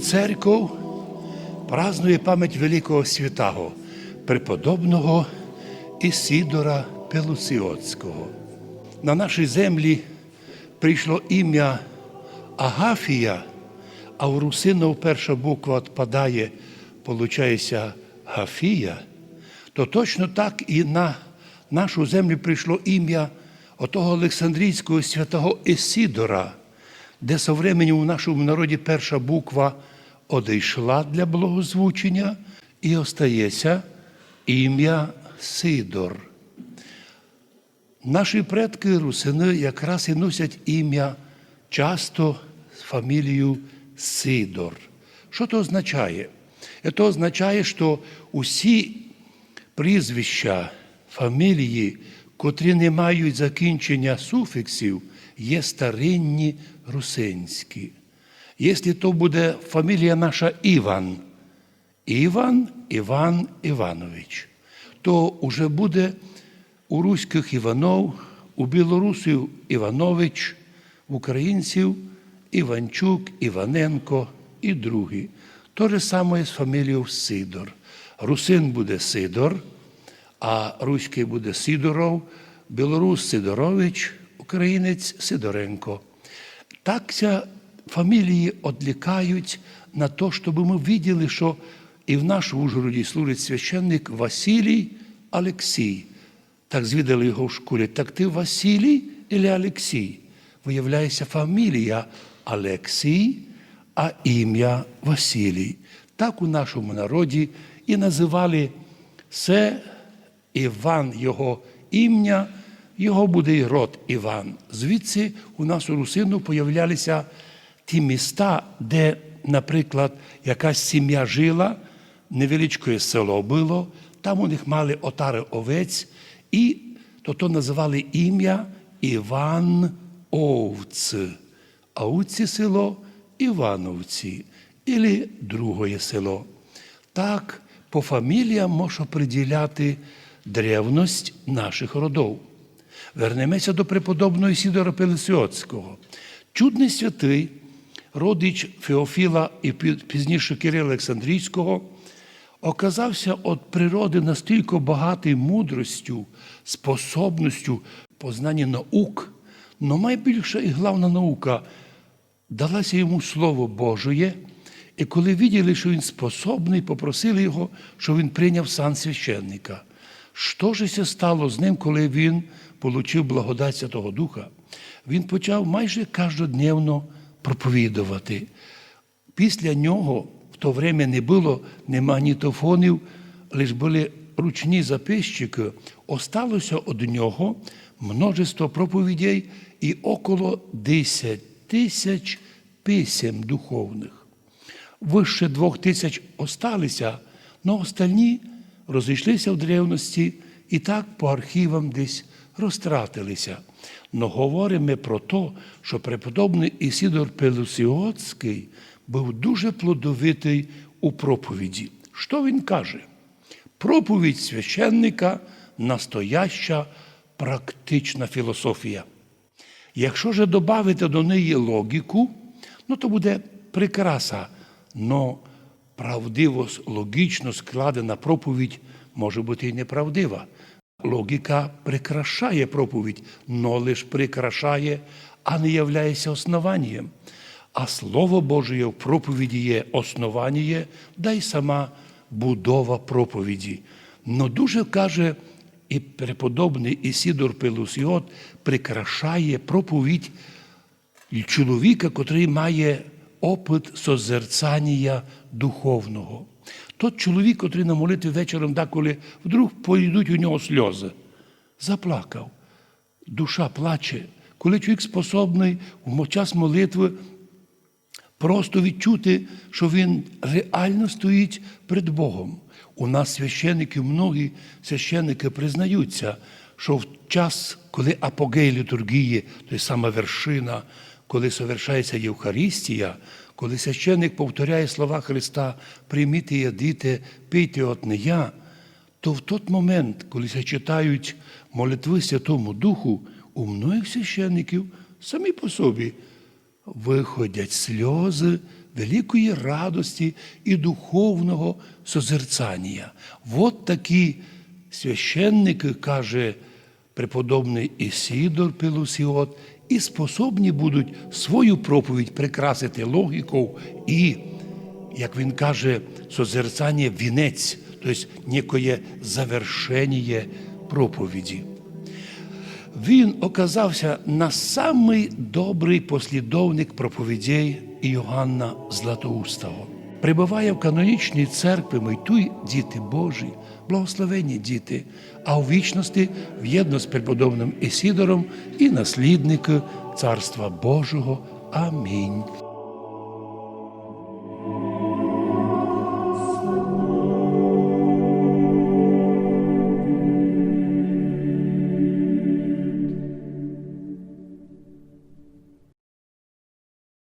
Церков празнує пам'ять великого святого, преподобного Ісідора Пелуціоцького. На нашій землі прийшло ім'я Агафія, а у русинов перша буква відпадає, получається Гафія, то точно так і на нашу землю прийшло ім'я отого Олександрійського святого Ісідора, де со временем у нашому народі перша буква одійшла для благозвучення і остається ім'я Сидор. Наші предки русини якраз і носять ім'я часто з фамілією Сидор. Що це означає? Це означає, що усі прізвища, фамілії, котрі не мають закінчення суфіксів, є старинні русинські. Якщо то буде фамілія наша Іван, Іван Іван Іванович, то вже буде у руських Іванов, у білорусів Іванович, у українців Іванчук, Іваненко і другі. То же саме з фамілією Сидор. Русин буде Сидор, а руський буде Сидоров, білорус Сидорович, українець Сидоренко. Так ця фамілії відлікають на те, щоб ми бачили, що і в нашому Ужгороді служить священник Василій Олексій. Так звідали його в школі. Так ти Василій или Олексій? Виявляється, фамілія Олексій, а ім'я Василій. Так у нашому народі і називали це Іван його ім'я, його буде і род Іван. Звідси у нас у Русину появлялися ті міста, де, наприклад, якась сім'я жила, невеличке село було, там у них мали отари овець, і то, то називали ім'я Іван Овц. А уці село Івановці, і друге село. Так, по фаміліям можна приділяти древність наших родов. Вернемося до преподобного Сідора Пелесіоцького. Чудний святий, родич Феофіла і пізніше Кирила Олександрійського, оказався від природи настільки багатий мудростю, способністю познання наук, но найбільша і головна наука далася йому Слово Божоє, і коли виділи, що він способний, попросили його, щоб він прийняв сан священника. Що ж це стало з ним, коли він отримав благодать Святого Духа? Він почав майже кожнодневно проповідувати. Після нього в то время не було ні магнітофонів, лише були ручні записчики. Осталося від нього множество проповідей і около 10 тисяч писем духовних. Вище двох тисяч осталися, але остальні розійшлися в древності і так по архівам десь розтратилися. Но говоримо ми про те, що преподобний Ісідор Пелусіоцький був дуже плодовитий у проповіді. Що він каже? Проповідь священника настояща практична філософія. Якщо же додати до неї логіку, ну то буде прикраса, но правдиво, логічно складена проповідь може бути і неправдива. Логіка прикрашає проповідь, но лиш прикрашає, а не являється основанням. А Слово Боже в проповіді є основання, да й сама будова проповіді. Но дуже каже і преподобний Ісідор Пелусіот прикрашає проповідь чоловіка, котрий має опит созерцання духовного. Тот чоловік, котрий на молитві вечором, коли вдруг поїдуть у нього сльози, заплакав. Душа плаче, коли чоловік способний в час молитви просто відчути, що він реально стоїть перед Богом. У нас священники, многі священники признаються, що в час, коли апогей літургії, то сама вершина, коли совершається Євхаристія, коли священник повторяє слова Христа, прийміть і ядите, пийте от не я, то в той момент, коли се читають молитви Святому Духу, у многих священників самі по собі виходять сльози великої радості і духовного созерцання. Вот такі священники, каже преподобний Ісідор Пелусіот, і способні будуть свою проповідь прикрасити логікою і, як він каже, созерцання вінець, тобто некоє завершення проповіді. Він оказався на самий добрий послідовник проповідей Іоганна Златоустого. Прибуває в канонічній церкві Майтуй діти Божі, благословенні діти, а у вічності в'єдно з преподобним Ісідором і наслідники Царства Божого. Амінь.